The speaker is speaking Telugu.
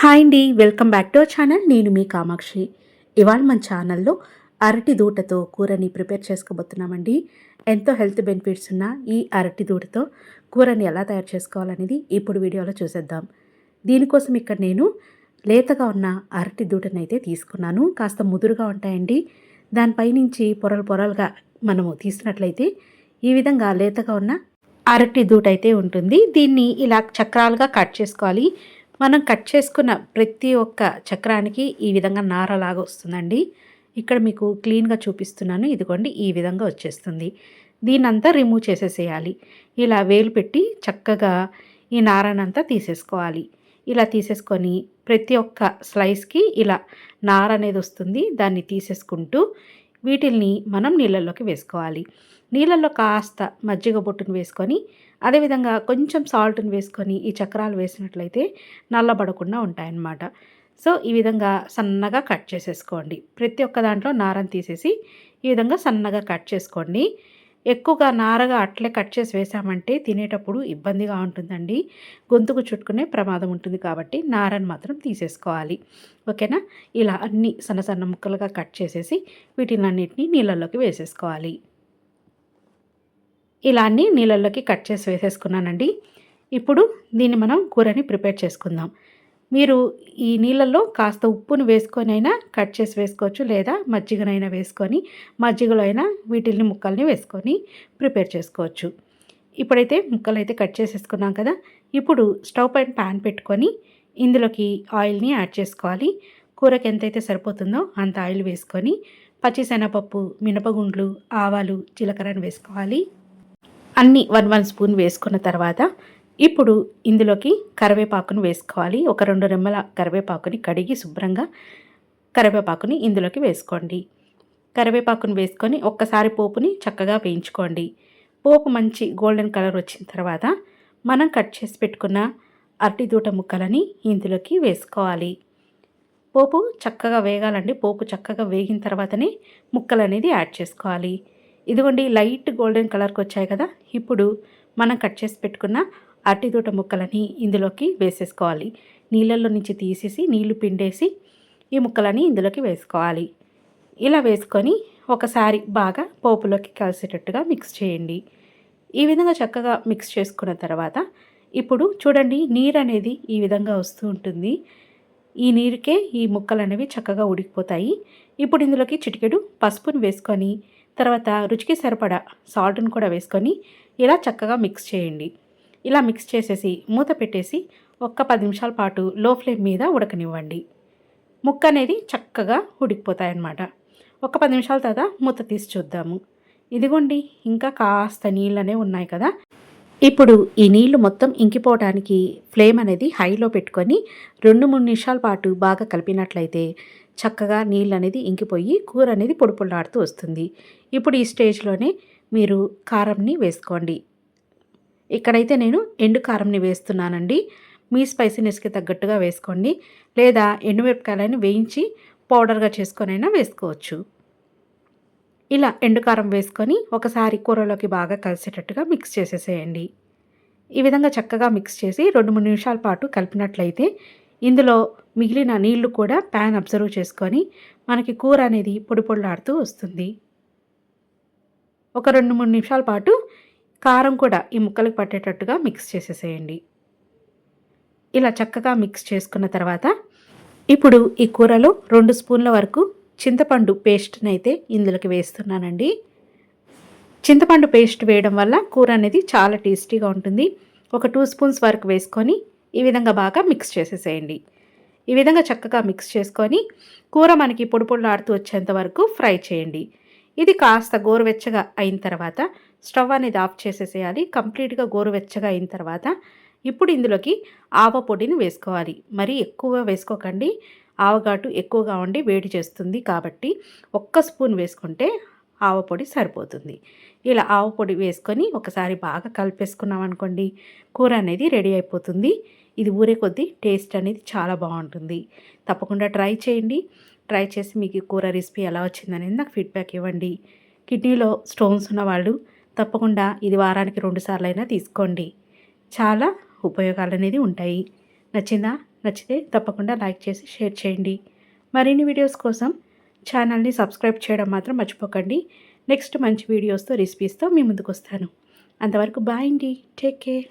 హాయ్ అండి welcome back to our channel. నేను మీ కామాక్షి. ఇవాళ మన ఛానల్లో అరటి దూటతో కూరని ప్రిపేర్ చేసుకోబోతున్నామండి. ఎంతో హెల్త్ బెనిఫిట్స్ ఉన్న ఈ అరటి దూటతో కూరని ఎలా తయారు చేసుకోవాలనేది ఇప్పుడు వీడియోలో చూసేద్దాం. దీనికోసం ఇక్కడ నేను లేతగా ఉన్న అరటి దూటని అయితే తీసుకున్నాను. కాస్త ముదురుగా ఉంటాయండి. దానిపై నుంచి పొరలు పొరలుగా మనము తీసినట్లయితే ఈ విధంగా లేతగా ఉన్న అరటి దూట అయితే ఉంటుంది. దీన్ని ఇలా చక్రాలుగా కట్ చేసుకోవాలి. మనం కట్ చేసుకున్న ప్రతి ఒక్క చక్రానికి ఈ విధంగా నారలాగా వస్తుందండి. ఇక్కడ మీకు క్లీన్గా చూపిస్తున్నాను. ఇదిగోండి ఈ విధంగా వచ్చేస్తుంది. దీన్నంతా రిమూవ్ చేసేసేయాలి. ఇలా వేలు పెట్టి చక్కగా ఈ నారనంతా తీసేసుకోవాలి. ఇలా తీసేసుకొని ప్రతి ఒక్క స్లైస్కి ఇలా నార అనేది వస్తుంది. దాన్ని తీసేసుకుంటూ వీటిల్ని మనం నీళ్ళల్లోకి వేసుకోవాలి. నీళ్ళల్లో కాస్త మజ్జిగ బొట్టును వేసుకొని అదేవిధంగా కొంచెం సాల్ట్ని వేసుకొని ఈ చక్రాలు వేసినట్లయితే నల్లబడకుండా ఉంటాయన్నమాట. సో ఈ విధంగా సన్నగా కట్ చేసేసుకోండి. ప్రతి ఒక్క దాంట్లో నారని తీసేసి ఈ విధంగా సన్నగా కట్ చేసుకోండి. ఎక్కువగా నారగా అట్లే కట్ చేసి వేసామంటే తినేటప్పుడు ఇబ్బందిగా ఉంటుందండి. గొంతుకు చుట్టుకునే ప్రమాదం ఉంటుంది కాబట్టి నారని మాత్రం తీసేసుకోవాలి. ఓకేనా? ఇలా అన్ని సన్న సన్న ముక్కలుగా కట్ చేసేసి వీటిని అన్నిటిని నీళ్ళల్లోకి వేసేసుకోవాలి. ఇలా అన్ని నీళ్ళల్లోకి కట్ చేసి వేసేసుకున్నానండి. ఇప్పుడు దీన్ని మనం కూరని ప్రిపేర్ చేసుకుందాం. మీరు ఈ నీళ్ళల్లో కాస్త ఉప్పును వేసుకొని అయినా కట్ చేసి వేసుకోవచ్చు లేదా మజ్జిగనైనా వేసుకొని మజ్జిగలో అయినా వీటిల్ని ముక్కల్ని వేసుకొని ప్రిపేర్ చేసుకోవచ్చు. ఇప్పుడైతే ముక్కలు అయితే కట్ చేసేసుకున్నాం కదా ఇప్పుడు స్టవ్ పైన ప్యాన్ పెట్టుకొని ఇందులోకి ఆయిల్ని యాడ్ చేసుకోవాలి. కూరకి ఎంతైతే సరిపోతుందో అంత ఆయిల్ వేసుకొని పచ్చిశనగపప్పు మినపగుండ్లు ఆవాలు జీలకర్రను వేసుకోవాలి. అన్నీ వన్ వన్ స్పూన్ వేసుకున్న తర్వాత ఇప్పుడు ఇందులోకి కరివేపాకును వేసుకోవాలి. ఒక రెండు రెమ్మల కరివేపాకుని కడిగి శుభ్రంగా కరివేపాకుని ఇందులోకి వేసుకోండి. కరివేపాకుని వేసుకొని ఒక్కసారి పోపుని చక్కగా వేయించుకోండి. పోపు మంచి గోల్డెన్ కలర్ వచ్చిన తర్వాత మనం కట్ చేసి పెట్టుకున్న అరటిదూట ముక్కలని ఇందులోకి వేసుకోవాలి. పోపు చక్కగా వేగాలండి. పోపు చక్కగా వేగిన తర్వాతనే ముక్కలు అనేది యాడ్ చేసుకోవాలి. ఇదిగోండి లైట్ గోల్డెన్ కలర్కి వచ్చాయి కదా. ఇప్పుడు మనం కట్ చేసి పెట్టుకున్న అరటిదూట ముక్కలని ఇందులోకి వేసేసుకోవాలి. నీళ్ళల్లో నుంచి తీసేసి నీళ్ళు పిండేసి ఈ ముక్కలని ఇందులోకి వేసుకోవాలి. ఇలా వేసుకొని ఒకసారి బాగా పోపులోకి కలిసేటట్టుగా మిక్స్ చేయండి. ఈ విధంగా చక్కగా మిక్స్ చేసుకున్న తర్వాత ఇప్పుడు చూడండి నీరు అనేది ఈ విధంగా వస్తూ ఉంటుంది. ఈ నీరుకే ఈ ముక్కలు అనేవి చక్కగా ఉడికిపోతాయి. ఇప్పుడు ఇందులోకి చిటికెడు పసుపును వేసుకొని తర్వాత రుచికి సరిపడా సాల్ట్ని కూడా వేసుకొని ఇలా చక్కగా మిక్స్ చేయండి. ఇలా మిక్స్ చేసేసి మూత పెట్టేసి ఒక్క పది నిమిషాల పాటు లో ఫ్లేమ్ మీద ఉడకనివ్వండి. ముక్క అనేది చక్కగా ఉడికిపోతాయన్నమాట. ఒక పది నిమిషాల తర్వాత మూత తీసి చూద్దాము. ఇదిగోండి ఇంకా కాస్త నీళ్ళనే ఉన్నాయి కదా. ఇప్పుడు ఈ నీళ్ళు మొత్తం ఇంకిపోవడానికి ఫ్లేమ్ అనేది హైలో పెట్టుకొని రెండు మూడు నిమిషాల పాటు బాగా కలిపినట్లయితే చక్కగా నీళ్ళు అనేది ఇంకిపోయి కూర అనేది పొడుపులాడుతూ వస్తుంది. ఇప్పుడు ఈ స్టేజ్లోనే మీరు కారంని వేసుకోండి. ఇక్కడైతే నేను ఎండు కారంని వేస్తున్నానండి. మీ స్పైసీనెస్కి తగ్గట్టుగా వేసుకోండి. లేదా ఎండుమిరపకాయలను వేయించి పౌడర్గా చేసుకొనైనా వేసుకోవచ్చు. ఇలా ఎండుకారం వేసుకొని ఒకసారి కూరలోకి బాగా కలిసేటట్టుగా మిక్స్ చేసేసేయండి. ఈ విధంగా చక్కగా మిక్స్ చేసి రెండు మూడు నిమిషాల పాటు కలిపినట్లయితే ఇందులో మిగిలిన నీళ్ళు కూడా ప్యాన్ అబ్జర్వ్ చేసుకొని మనకి కూర అనేది పొడి పొడిలాడుతూ వస్తుంది. ఒక రెండు మూడు నిమిషాల పాటు కారం కూడా ఈ ముక్కలకు పట్టేటట్టుగా మిక్స్ చేసేసేయండి. ఇలా చక్కగా మిక్స్ చేసుకున్న తర్వాత ఇప్పుడు ఈ కూరలో రెండు స్పూన్ల వరకు చింతపండు పేస్ట్ని అయితే ఇందులోకి వేస్తున్నానండి. చింతపండు పేస్ట్ వేయడం వల్ల కూర అనేది చాలా టేస్టీగా ఉంటుంది. ఒక టూ స్పూన్స్ వరకు వేసుకొని ఈ విధంగా బాగా మిక్స్ చేసేసేయండి. ఈ విధంగా చక్కగా మిక్స్ చేసుకొని కూర మనకి పొడి పొడులాడుతూ వచ్చేంత వరకు ఫ్రై చేయండి. ఇది కాస్త గోరువెచ్చగా అయిన తర్వాత స్టవ్ అనేది ఆఫ్ చేసేసేయాలి. కంప్లీట్గా గోరువెచ్చగా అయిన తర్వాత ఇప్పుడు ఇందులోకి ఆవ పొడిని వేసుకోవాలి. మరీ ఎక్కువ వేసుకోకండి. ఆవగాటు ఎక్కువగా ఉండి వేడి చేస్తుంది కాబట్టి ఒక్క స్పూన్ వేసుకుంటే ఆవపొడి సరిపోతుంది. ఇలా ఆవపొడి వేసుకొని ఒకసారి బాగా కలిపేసుకున్నాం అనుకోండి కూర అనేది రెడీ అయిపోతుంది. ఇది ఊరే కొద్దీ టేస్ట్ అనేది చాలా బాగుంటుంది. తప్పకుండా ట్రై చేయండి. ట్రై చేసి మీకు కూర రెసిపీ ఎలా వచ్చిందనేది నాకు ఫీడ్బ్యాక్ ఇవ్వండి. కిడ్నీలో స్టోన్స్ ఉన్నవాళ్ళు తప్పకుండా ఇది వారానికి రెండు సార్లు అయినా తీసుకోండి. చాలా ఉపయోగాలు అనేది ఉంటాయి. నచ్చిందా? నచ్చితే తప్పకుండా లైక్ చేసి షేర్ చేయండి. మరిన్ని వీడియోస్ కోసం ఛానల్ని సబ్స్క్రైబ్ చేయడం మాత్రం మర్చిపోకండి. నెక్స్ట్ మంచి వీడియోస్తో రెసిపీస్తో మీ ముందుకు వస్తాను అంతవరకు బాయ్ అండి. Take care.